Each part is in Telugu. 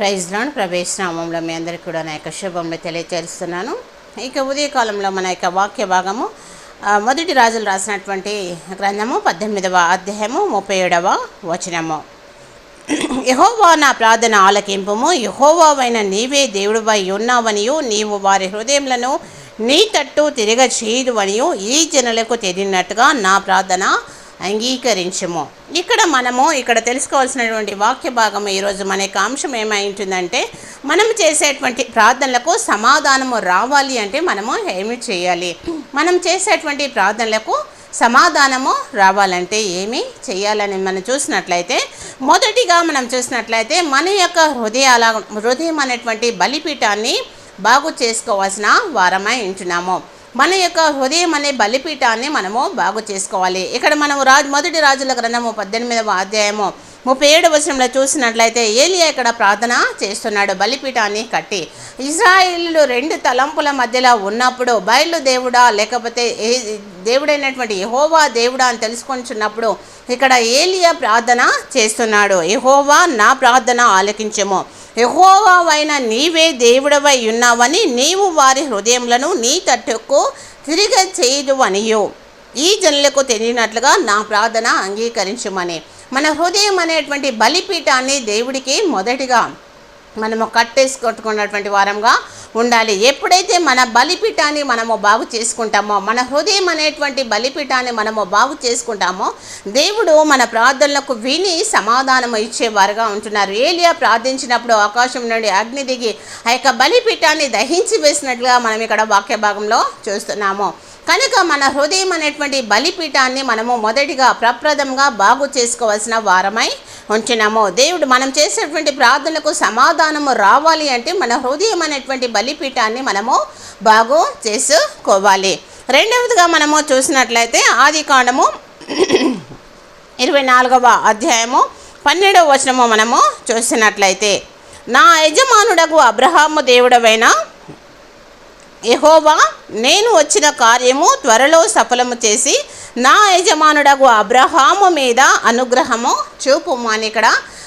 ప్రైజ్లోని లాండ్ ప్రవేశనామంలో మీ అందరికీ కూడా నా యొక్క శుభంలో తెలియచేస్తున్నాను. ఇక ఉదయకాలంలో మన యొక్క వాక్య భాగము మొదటి రాజులు రాసినటువంటి గ్రంథము పద్దెనిమిదవ అధ్యాయము ముప్పై ఏడవ వచనము. యహోవా నా ప్రార్థన ఆలకింపుము. యహోవావైన నీవే దేవుడివై ఉన్నావనియు నీవు వారి హృదయములను నీ తట్టు తిరగ చేయదువనియు ఈ జనులకు తెలియనట్టుగా నా ప్రార్థన అంగీకరించము. ఇక్కడ మనము ఇక్కడ తెలుసుకోవాల్సినటువంటి వాక్య భాగం ఈరోజు మన యొక్క అంశం ఏమై ఉంటుందంటే మనం చేసేటువంటి ప్రార్థనలకు సమాధానము రావాలి అంటే మనము ఏమి చేయాలి? మనం చేసేటువంటి ప్రార్థనలకు సమాధానము రావాలంటే ఏమి చేయాలని మనం చూసినట్లయితే మొదటిగా మనం చూసినట్లయితే మన యొక్క హృదయాల హృదయం అనేటువంటి బలిపీఠాన్ని బాగు చేసుకోవాల్సిన వారమై ఉంటున్నాము. మన యొక్క హృదయం అనే బలిపీఠాన్ని మనము బాగు చేసుకోవాలి. ఇక్కడ మనము రాజు మొదటి రాజుల గ్రంథము పద్దెనిమిదవ అధ్యాయము ముప్పై ఏడు వచనంలో చూసినట్లయితే ఏలియా ఇక్కడ ప్రార్థన చేస్తున్నాడు బలిపీఠాన్ని కట్టి. ఇజ్రాయిలు రెండు తలంపుల మధ్యలో ఉన్నప్పుడు బయలు దేవుడా లేకపోతే ఏ దేవుడైనటువంటి యహోవా దేవుడా అని తెలుసుకొనిచున్నప్పుడు ఇక్కడ ఏలియా ప్రార్థన చేస్తున్నాడు. యహోవా నా ప్రార్థన ఆలకించము. యహోవావైన నీవే దేవుడవై ఉన్నావని నీవు వారి హృదయములను నీ తట్టుకు తిరిగి చేయదు అనియు ఈ జనులకు తెలియనట్లుగా నా ప్రార్థన అంగీకరించమని. మన హృదయం అనేటువంటి బలిపీఠాన్ని దేవుడికి మొదటిగా మనము కట్టేసి కొట్టుకున్నటువంటి వారంగా ఉండాలి. ఎప్పుడైతే మన బలిపీఠాన్ని మనము బాగు చేసుకుంటామో మన హృదయం అనేటువంటి బలిపీఠాన్ని మనము బాగు చేసుకుంటామో దేవుడు మన ప్రార్థనలకు విని సమాధానం ఇచ్చేవారుగా ఉంటున్నారు. ఏలియా ప్రార్థించినప్పుడు ఆకాశం నుండి అగ్ని దిగి ఆ యొక్క బలిపీఠాన్ని దహించి వేసినట్లుగా మనం ఇక్కడ వాక్య భాగంలో చూస్తున్నాము. కనుక మన హృదయం అనేటువంటి బలిపీఠాన్ని మనము మొదటిగా ప్రప్రదంగా బాగు చేసుకోవాల్సిన వారమై ఉంచినాము దేవుడు మనం చేసేటువంటి ప్రార్థనలకు సమాధానము రావాలి అంటే మన హృదయం అనేటువంటి బలిపీఠాన్ని మనము బాగు చేసుకోవాలి. రెండవదిగా మనము చూసినట్లయితే ఆది కాండము ఇరవై నాలుగవ అధ్యాయము పన్నెండవ వచనము మనము చూసినట్లయితే నా యజమానుడకు అబ్రహాము దేవుడవైన యహోవా నేను వచ్చిన కార్యము త్వరలో సఫలము చేసి నా యజమానుడగు అబ్రహాము మీద అనుగ్రహము చూపుము అని ఇక్కడ.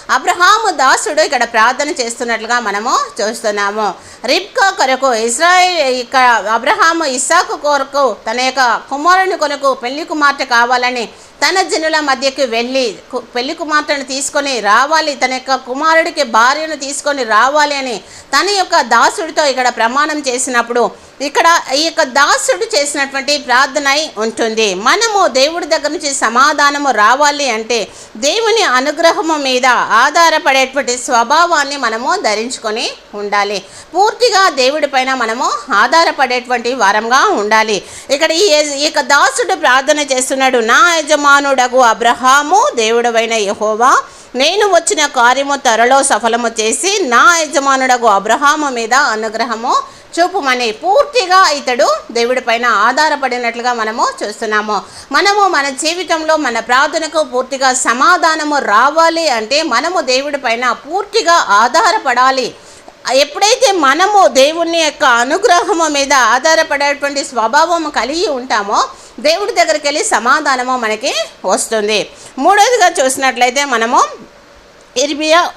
అబ్రహాము దాసుడు ఇక్కడ ప్రార్థన చేస్తున్నట్లుగా మనము చూస్తున్నాము. రిబ్కా కొరకు ఇస్రాయల్ ఇక్కడ అబ్రహాము ఇస్సాకు కొరకు తన యొక్క కుమారుని కొరకు పెళ్ళి కుమార్తె కావాలని తన జనుల మధ్యకి వెళ్ళి కు- పెళ్ళి కుమార్తెను తీసుకొని రావాలి తన యొక్క కుమారుడికి భార్యను తీసుకొని రావాలి అని తన యొక్క దాసుడితో ఇక్కడ ప్రమాణం చేసినప్పుడు ఇక్కడ ఈ యొక్క దాసుడు చేసినటువంటి ప్రార్థన అయి ఉంటుంది. మనము దేవుడి దగ్గర నుంచి సమాధానము రావాలి అంటే దేవుని అనుగ్రహము మీద ఆధారపడేటువంటి స్వభావాన్ని మనము ధరించుకొని ఉండాలి. పూర్తిగా దేవుడి పైన మనము ఆధారపడేటువంటి వారంగా ఉండాలి. ఇక్కడ ఈ ఈ యొక్క దాసుడు ప్రార్థన చేస్తున్నాడు నా యజమానుడగు అబ్రహాము దేవుడవైన యహోవా నేను వచ్చిన కార్యము త్వరలో సఫలము చేసి నా యజమానుడకు అబ్రహాము మీద అనుగ్రహము చూపుమని పూర్తిగా ఇతడు దేవుడి పైన ఆధారపడినట్లుగా మనము చూస్తున్నాము. మనము మన జీవితంలో మన ప్రార్థనకు పూర్తిగా సమాధానము రావాలి అంటే మనము దేవుడి పైన పూర్తిగా ఆధారపడాలి. ఎప్పుడైతే మనము దేవుని యొక్క అనుగ్రహము మీద ఆధారపడేటువంటి స్వభావము కలిగి ఉంటామో దేవుడి దగ్గరికి వెళ్ళి సమాధానము మనకి వస్తుంది. మూడోదిగా చూసినట్లయితే మనము ఇర్మియా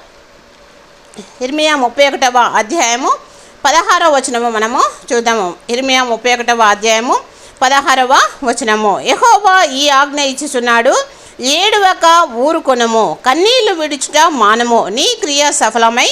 ఇర్మియా ముప్పై ఒకటవ అధ్యాయము పదహారవ వచనము మనము చూద్దాము. ఇర్మియా ముప్పై ఒకటవ అధ్యాయము పదహారవ వచనము. యహోవా ఈ ఆజ్ఞ ఇచ్చుచున్నాడు ఏడువక ఊరుకొనము కన్నీళ్ళు విడుచుట మానము నీ క్రియ సఫలమై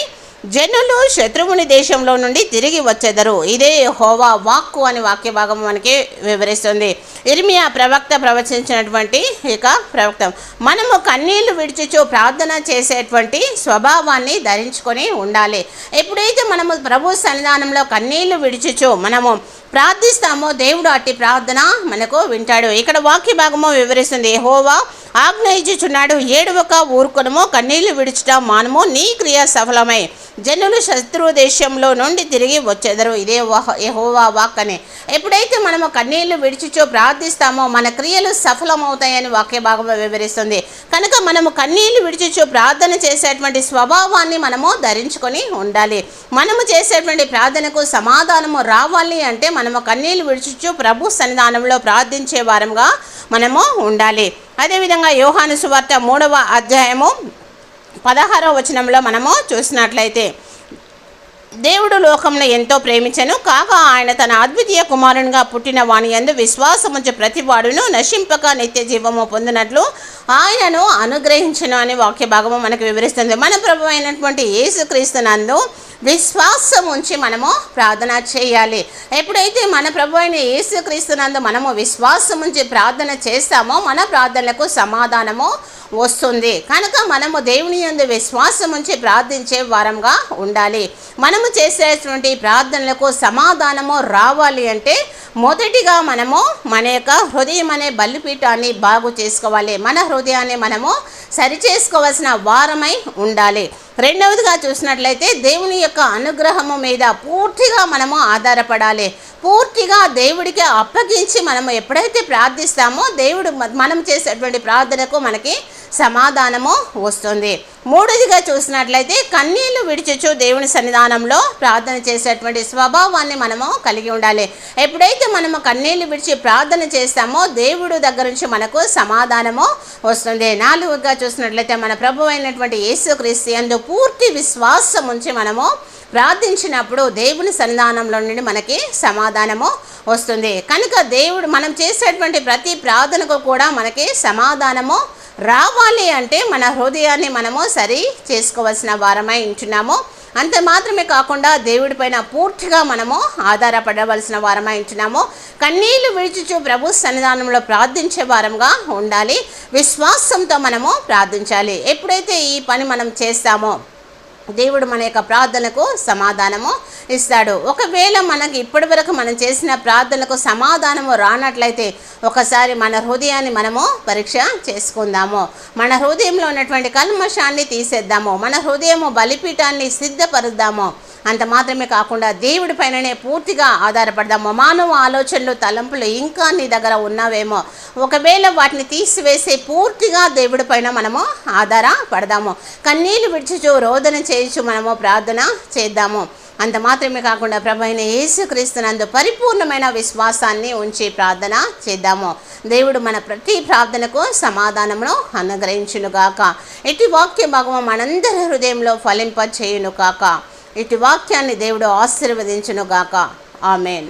జనులు శత్రువుని దేశంలో నుండి తిరిగి వచ్చేదరు. ఇదే హోవా వాక్కు అని వాక్య భాగం మనకి వివరిస్తుంది. ఇర్మియా ప్రవక్త ప్రవచించినటువంటి ఇక ప్రవక్త మనము కన్నీళ్ళు విడిచుచు ప్రార్థన చేసేటువంటి స్వభావాన్ని ధరించుకొని ఉండాలి. ఎప్పుడైతే మనము ప్రభు సన్నిధానంలో కన్నీళ్ళు విడిచుచు మనము ప్రార్థిస్తామో దేవుడు అట్టి ప్రార్థన మనకు వింటాడు. ఇక్కడ వాక్య భాగము వివరిస్తుంది. హోవా ఆజ్ఞ ఇచ్చుచున్నాడు ఏడువక ఊరుకొనము కన్నీళ్ళు విడుచుట మానము నీ క్రియ సఫలమై. జనులు శత్రు దేశంలో నుండి తిరిగి వచ్చేదరు. ఇదే వహ- వాక్కనే. వాక్ అని ఎప్పుడైతే మనము కన్నీళ్ళు విడిచిచో ప్రార్థిస్తామో మన క్రియలు సఫలమవుతాయని వాక్య భాగం వివరిస్తుంది. కనుక మనము కన్నీళ్ళు విడిచిచో ప్రార్థన చేసేటువంటి స్వభావాన్ని మనము ధరించుకొని ఉండాలి. మనము చేసేటువంటి ప్రార్థనకు సమాధానము రావాలి అంటే మనము కన్నీళ్ళు విడిచిచో ప్రభు సన్నిధానంలో ప్రార్థించే వారంగా మనము ఉండాలి. అదేవిధంగా యోహాను సువార్త మూడవ అధ్యాయము పదహారవ వచనంలో మనము చూసినట్లయితే దేవుడు లోకంలో ఎంతో ప్రేమించను కాగా ఆయన తన అద్వితీయ కుమారునిగా పుట్టిన వాని యందు విశ్వాసముంచు ప్రతి వాడును నశింపక నిత్య జీవము పొందినట్లు ఆయనను అనుగ్రహించను అనే వాక్య భాగము మనకు వివరిస్తుంది. మన ప్రభు అయినటువంటి యేసుక్రీస్తునందు విశ్వాసం ఉంచి మనము ప్రార్థన చేయాలి. ఎప్పుడైతే మన ప్రభు అయిన యేసుక్రీస్తునందు మనము విశ్వాసం ఉంచి ప్రార్థన చేస్తామో మన ప్రార్థనలకు సమాధానము వస్తుంది. కనుక మనము దేవుని యందు విశ్వాసం ఉంచి ప్రార్థించే వారంగా ఉండాలి. మనము చేసేటువంటి ప్రార్థనలకు సమాధానము రావాలి అంటే మొదటిగా మనము మన యొక్క హృదయం అనే బలిపీఠాన్ని బాగు చేసుకోవాలి. మన హృదయాన్ని మనము సరి చేసుకోవాల్సిన వారమై ఉండాలి. రెండవదిగా చూసినట్లయితే దేవుని యొక్క అనుగ్రహము మీద పూర్తిగా మనము ఆధారపడాలి. పూర్తిగా దేవుడికి అప్పగించి మనము ఎప్పుడైతే ప్రార్థిస్తామో దేవుడు మనం చేసేటువంటి ప్రార్థనకు మనకి సమాధానము వస్తుంది. మూడోదిగా చూసినట్లయితే కన్నీళ్ళు విడిచొచ్చు దేవుని సన్నిధానంలో ప్రార్థన చేసేటువంటి స్వభావాన్ని మనము కలిగి ఉండాలి. ఎప్పుడైతే మనము కన్నీళ్ళు విడిచి ప్రార్థన చేస్తామో దేవుడు దగ్గర నుంచి మనకు సమాధానము వస్తుంది. నాలుగుగా చూసినట్లయితే మన ప్రభు అయినటువంటి యేసుక్రీస్తు ఎందు పూర్తి విశ్వాసం ఉంచి మనము ప్రార్థించినప్పుడు దేవుని సన్నిధానంలో నుండి మనకి సమాధానం సమాధానము వస్తుంది. కనుక దేవుడు మనం చేసేటువంటి ప్రతి ప్రార్థనకు కూడా మనకి సమాధానము రావాలి అంటే మన హృదయాన్ని మనము సరి చేసుకోవాల్సిన వారమై ఉంటున్నాము. అంత మాత్రమే కాకుండా దేవుడిపైన పూర్తిగా మనము ఆధారపడవలసిన వారమై ఉంటున్నాము. కన్నీళ్ళు విడిచుచు ప్రభు సన్నిధానంలో ప్రార్థించే వారంగా ఉండాలి. విశ్వాసంతో మనము ప్రార్థించాలి. ఎప్పుడైతే ఈ పని మనం చేస్తామో దేవుడు మన యొక్క ప్రార్థనకు సమాధానము ఇస్తాడు. ఒకవేళ మనకి ఇప్పటి వరకు మనం చేసిన ప్రార్థనకు సమాధానము రానట్లయితే ఒకసారి మన హృదయాన్ని మనము పరీక్ష చేసుకుందాము. మన హృదయంలో ఉన్నటువంటి కల్మషాన్ని తీసేద్దాము. మన హృదయము బలిపీఠాన్ని సిద్ధపరుద్దాము. అంత మాత్రమే కాకుండా దేవుడి పైననే పూర్తిగా ఆధారపడదాము మానవ ఆలోచనలు తలంపులు ఇంకా నీ దగ్గర ఉన్నవేమో. ఒకవేళ వాటిని తీసివేసి పూర్తిగా దేవుడి పైన మనము ఆధారపడదాము. కన్నీళ్ళు విడిచుచు రోదన చేయొచ్చు మనము ప్రార్థన చేద్దాము. అంత మాత్రమే కాకుండా ప్రభైన యేసుక్రీస్తునందు పరిపూర్ణమైన విశ్వాసాన్ని ఉంచి ప్రార్థన చేద్దాము. దేవుడు మన ప్రతి ప్రార్థనకు సమాధానమును అనుగ్రహించునుగాక. ఇటు వాక్య భాగము మనందరి హృదయంలో ఫలింప చేయును కాక ఇటు వాక్యాన్ని దేవుడు ఆశీర్వదించునుగాక. ఆమెన్.